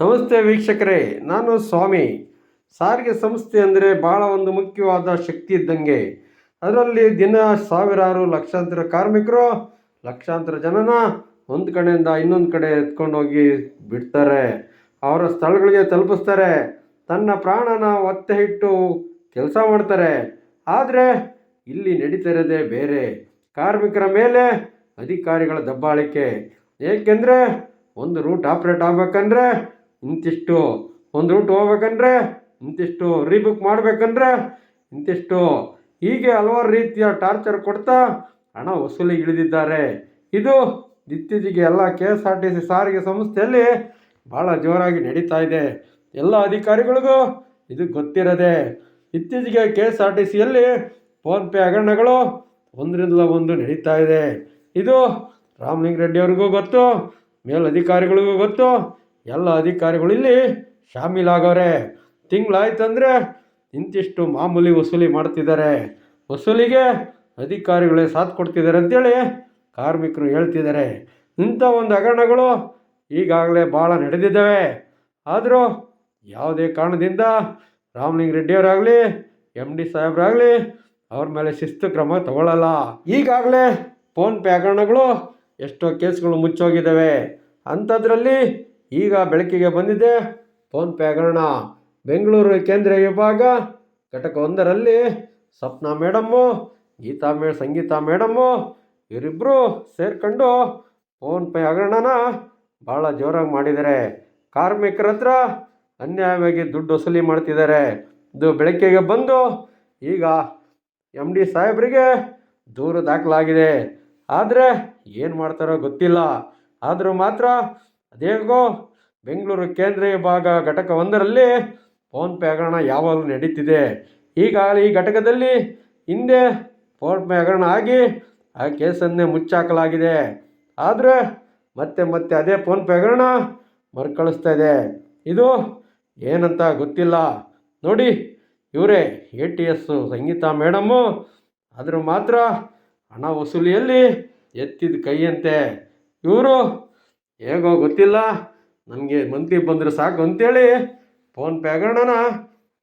ನಮಸ್ತೆ ವೀಕ್ಷಕರೇ, ನಾನು ಸ್ವಾಮಿ. ಸಾರಿಗೆ ಸಂಸ್ಥೆ ಅಂದರೆ ಭಾಳ ಒಂದು ಮುಖ್ಯವಾದ ಶಕ್ತಿ ಇದ್ದಂಗೆ. ಅದರಲ್ಲಿ ದಿನ ಸಾವಿರಾರು ಲಕ್ಷಾಂತರ ಕಾರ್ಮಿಕರು, ಲಕ್ಷಾಂತರ ಜನನ ಒಂದು ಕಡೆಯಿಂದ ಇನ್ನೊಂದು ಕಡೆ ಎತ್ಕೊಂಡೋಗಿ ಬಿಡ್ತಾರೆ. ಅವರ ಸ್ಥಳಗಳಿಗೆ ತಲುಪಿಸ್ತಾರೆ. ತನ್ನ ಪ್ರಾಣನ ಒತ್ತೆ ಇಟ್ಟು ಕೆಲಸ ಮಾಡ್ತಾರೆ. ಆದರೆ ಇಲ್ಲಿ ನಡೀತಿರೋದೇ ಬೇರೆ. ಕಾರ್ಮಿಕರ ಮೇಲೆ ಅಧಿಕಾರಿಗಳ ದಬ್ಬಾಳಿಕೆ. ಏಕೆಂದರೆ ಒಂದು ರೂಟ್ ಆಪ್ರೇಟ್ ಆಗ್ಬೇಕಂದ್ರೆ ಇಂತಿಷ್ಟು ಒಂದು ರೂಟ್ ಹೋಗ್ಬೇಕಂದ್ರೆ, ಇಂತಿಷ್ಟು ರೀಬುಕ್ ಮಾಡಬೇಕಂದ್ರೆ, ಇಂತಿಷ್ಟು ಹೀಗೆ ಹಲವಾರು ರೀತಿಯ ಟಾರ್ಚರ್ ಕೊಡ್ತಾ ಹಣ ವಸೂಲಿಗೆ ಇಳಿದಿದ್ದಾರೆ. ಇದು ಇತ್ತೀಚೆಗೆ ಎಲ್ಲ K S R T C ಸಾರಿಗೆ ಸಂಸ್ಥೆಯಲ್ಲಿ ಭಾಳ ಜೋರಾಗಿ ನಡೀತಾ ಇದೆ. ಎಲ್ಲ ಅಧಿಕಾರಿಗಳಿಗೂ ಇದು ಗೊತ್ತಿರದೆ ಇತ್ತೀಚೆಗೆ ಕೆ ಎಸ್ ಆರ್ ಟಿ ಸಿಯಲ್ಲಿ ಫೋನ್ಪೇ ಹಗರಣಗಳು ಒಂದರಿಂದ ಒಂದು ನಡೀತಾ ಇದೆ. ಇದು ರಾಮಲಿಂಗ ರೆಡ್ಡಿ ಅವ್ರಿಗೂ ಗೊತ್ತು, ಮೇಲಧಿಕಾರಿಗಳಿಗೂ ಗೊತ್ತು ಎಲ್ಲ ಅಧಿಕಾರಿಗಳು ಇಲ್ಲಿ ಶಾಮೀಲಾಗವ್ರೆ. ತಿಂಗಳಾಯ್ತಂದರೆ ಇಂತಿಷ್ಟು ಮಾಮೂಲಿ ವಸೂಲಿ ಮಾಡ್ತಿದ್ದಾರೆ. ವಸೂಲಿಗೆ ಅಧಿಕಾರಿಗಳೇ ಸಾಥ್ ಕೊಡ್ತಿದ್ದಾರೆ ಅಂತೇಳಿ ಕಾರ್ಮಿಕರು ಹೇಳ್ತಿದ್ದಾರೆ. ಇಂಥ ಒಂದು ಹಗರಣಗಳು ಈಗಾಗಲೇ ಭಾಳ ನಡೆದಿದ್ದಾವೆ. ಆದರೂ ಯಾವುದೇ ಕಾರಣದಿಂದ ರಾಮಲಿಂಗ ರೆಡ್ಡಿಯವರಾಗಲಿ ಎಂ ಡಿ ಸಾಹೇಬರಾಗಲಿ ಅವ್ರ ಮೇಲೆ ಶಿಸ್ತು ಕ್ರಮ ತಗೊಳ್ಳಲ್ಲ. ಈಗಾಗಲೇ ಫೋನ್ಪೇ ಹಗರಣಗಳು ಎಷ್ಟೋ ಕೇಸ್ಗಳು ಮುಚ್ಚೋಗಿದ್ದಾವೆ. ಅಂಥದ್ರಲ್ಲಿ ಈಗ ಬೆಳಕಿಗೆ ಬಂದಿದೆ. ಫೋನ್ಪೇ ಹಗರಣ ಬೆಂಗಳೂರು ಕೇಂದ್ರ ವಿಭಾಗ, ಘಟಕ ಒಂದರಲ್ಲಿ ಸ್ವಪ್ನ ಮೇಡಮ್ಮು ಗೀತಾ ಮೇ, ಸಂಗೀತಾ ಮೇಡಮ್ಮು ಇವರಿಬ್ಬರು ಸೇರ್ಕೊಂಡು ಫೋನ್ಪೇ ಹಗರಣನ ಭಾಳ ಜೋರಾಗಿ ಮಾಡಿದ್ದಾರೆ. ಕಾರ್ಮಿಕರ ಹತ್ರ ಅನ್ಯಾಯವಾಗಿ ದುಡ್ಡು ವಸೂಲಿ ಮಾಡ್ತಿದ್ದಾರೆ. ಇದು ಬೆಳಕಿಗೆ ಬಂದು ಈಗ ಎಂ ಡಿ ಸಾಹೇಬರಿಗೆ ದೂರು ದಾಖಲಾಗಿದೆ. ಆದರೆ ಏನು ಮಾಡ್ತಾರೋ ಗೊತ್ತಿಲ್ಲ. ಆದರೂ ಮಾತ್ರ ಅದೇಗೋ ಬೆಂಗಳೂರು ಕೇಂದ್ರೀಯ ಭಾಗ ಘಟಕ ಒಂದರಲ್ಲಿ ಫೋನ್ಪೇ ಹಗರಣ ಯಾವಾಗಲೂ ನಡೀತಿದೆ. ಈಗ ಈ ಘಟಕದಲ್ಲಿ ಹಿಂದೆ ಫೋನ್ಪೇ ಹಗರಣ ಆಗಿ ಆ ಕೇಸನ್ನೇ ಮುಚ್ಚಾಕಲಾಗಿದೆ. ಆದರೆ ಮತ್ತೆ ಮತ್ತೆ ಅದೇ ಫೋನ್ಪೇ ಹಗರಣ ಮರುಕಳಿಸ್ತಾ ಇದೆ. ಇದು ಏನಂತ ಗೊತ್ತಿಲ್ಲ. ನೋಡಿ, ಇವರೇ A T S Sangeeta madam ಆದರೂ ಮಾತ್ರ ಹಣ ವಸೂಲಿಯಲ್ಲಿ ಎತ್ತಿದ ಕೈಯಂತೆ. ಇವರು ಹೇಗೋ ಗೊತ್ತಿಲ್ಲ. ನಮಗೆ ಮಂತ್ಲಿ ಬಂದರೆ ಸಾಕು ಅಂತೇಳಿ ಫೋನ್ಪೇ ಹಗರಣನ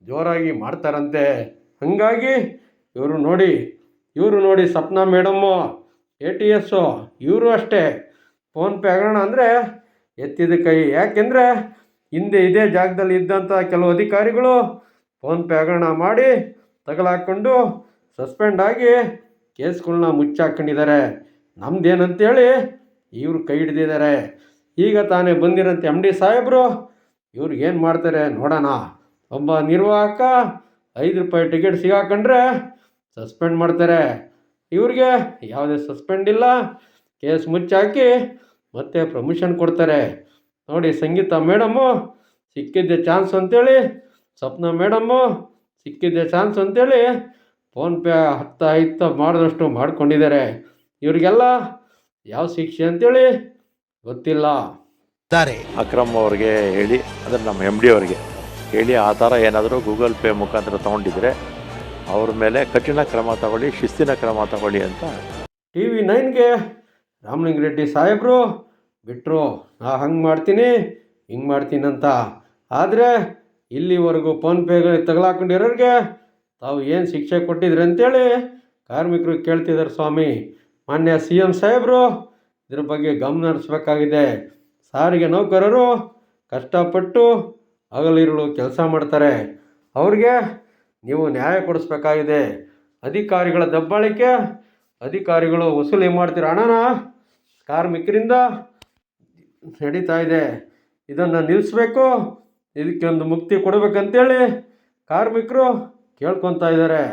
ಜೋರಾಗಿ ಮಾಡ್ತಾರಂತೆ. ಹಾಗಾಗಿ ಇವರು ನೋಡಿ ಇವರು ನೋಡಿ Sapna madam A T S ಇವರು ಅಷ್ಟೇ. ಫೋನ್ಪೇ ಹಗರಣ ಅಂದರೆ ಎತ್ತಿದ ಕೈ. ಯಾಕೆಂದರೆ ಹಿಂದೆ ಇದೇ ಜಾಗದಲ್ಲಿ ಇದ್ದಂಥ ಕೆಲವು ಅಧಿಕಾರಿಗಳು ಫೋನ್ಪೇ ಹಗರಣ ಮಾಡಿ ತಗಲಾಕೊಂಡು ಸಸ್ಪೆಂಡ್ ಆಗಿ ಕೇಸ್ಗಳನ್ನ ಮುಚ್ಚಾಕೊಂಡಿದ್ದಾರೆ. ನಮ್ದೇನಂತೇಳಿ ಇವರು ಕೈ ಹಿಡ್ದಿದ್ದಾರೆ. ಈಗ ತಾನೇ ಬಂದಿರಂತೆ ಎಂ ಡಿ ಸಾಹೇಬರು. ಇವ್ರಿಗೆ ಏನು ಮಾಡ್ತಾರೆ ನೋಡೋಣ. ಒಬ್ಬ ನಿರ್ವಾಹಕ ಐದು ರೂಪಾಯಿ ಟಿಕೆಟ್ ಸಿಗಾಕೊಂಡ್ರೆ ಸಸ್ಪೆಂಡ್ ಮಾಡ್ತಾರೆ. ಇವ್ರಿಗೆ ಯಾವುದೇ ಸಸ್ಪೆಂಡ್ ಇಲ್ಲ. ಕೇಸ್ ಮುಚ್ಚಾಕಿ ಮತ್ತೆ ಪ್ರಮೋಷನ್ ಕೊಡ್ತಾರೆ. ನೋಡಿ ಸಂಗೀತ ಮೇಡಮ್ಮು ಸಿಕ್ಕಿದ್ದೆ ಚಾನ್ಸ್ ಅಂತೇಳಿ, ಸ್ವಪ್ನ ಮೇಡಮ್ಮು ಸಿಕ್ಕಿದ್ದೆ ಚಾನ್ಸ್ ಅಂತೇಳಿ, ಫೋನ್ಪೇ ಹತ್ತ ಇತ್ತ ಮಾಡಿದಷ್ಟು ಮಾಡ್ಕೊಂಡಿದ್ದಾರೆ. ಇವರಿಗೆಲ್ಲ ಯಾವ ಶಿಕ್ಷೆ ಅಂತೇಳಿ? ಗೊತ್ತಿಲ್ಲ. ಸರಿ ಅಕ್ರಮ್ ಅವ್ರಿಗೆ ಹೇಳಿ ಅಂದರೆ ನಮ್ಮ ಎಂ ಡಿ ಅವರಿಗೆ ಹೇಳಿ ಆ ಥರ ಏನಾದರೂ ಗೂಗಲ್ ಪೇ ಮುಖಾಂತರ ತೊಗೊಂಡಿದ್ರೆ ಅವ್ರ ಮೇಲೆ ಕಠಿಣ ಕ್ರಮ ತಗೊಳ್ಳಿ ಶಿಸ್ತಿನ ಕ್ರಮ ತಗೊಳ್ಳಿ ಅಂತ. ಟಿ ವಿ ನೈನ್ಗೆ ರಾಮಲಿಂಗ ರೆಡ್ಡಿ ಸಾಹೇಬರು ಬಿಟ್ಟರು ನಾ ಹಂಗೆ ಮಾಡ್ತೀನಿ ಹಿಂಗೆ ಮಾಡ್ತೀನಿ ಅಂತ. ಆದರೆ ಇಲ್ಲಿವರೆಗೂ ಫೋನ್ಪೇ ತಗಲಾಕೊಂಡಿರೋರಿಗೆ ತಾವು ಏನು ಶಿಕ್ಷೆ ಕೊಟ್ಟಿದ್ರಿ ಅಂತೇಳಿ ಕಾರ್ಮಿಕರು ಕೇಳ್ತಿದ್ದಾರೆ ಸ್ವಾಮಿ. ಮಾನ್ಯ ಸಿ ಎಂ ಸಾಹೇಬರು, ಇದ್ರ ಬಗ್ಗೆ ಗಮನ ಹರಿಸ್ಬೇಕಾಗಿದೆ. ಸಾರಿಗೆ ನೌಕರರು ಕಷ್ಟಪಟ್ಟು ಹಗಲಿರುಳು ಕೆಲಸ ಮಾಡ್ತಾರೆ. ಅವ್ರಿಗೆ ನೀವು ನ್ಯಾಯ ಕೊಡಿಸ್ಬೇಕಾಗಿದೆ. ಅಧಿಕಾರಿಗಳ ದಬ್ಬಾಳಿಕೆ, ಅಧಿಕಾರಿಗಳು ವಸೂಲಿ ಮಾಡ್ತಿರೋ ಹಣನ ಕಾರ್ಮಿಕರಿಂದ ನಡೀತಾ ಇದೆ. ಇದನ್ನು ನಿಲ್ಲಿಸ್ಬೇಕು ಇದಕ್ಕೆ ಒಂದು ಮುಕ್ತಿ ಕೊಡಬೇಕಂತೇಳಿ ಕಾರ್ಮಿಕರು ಕೇಳ್ಕೊತಾ ಇದ್ದಾರೆ.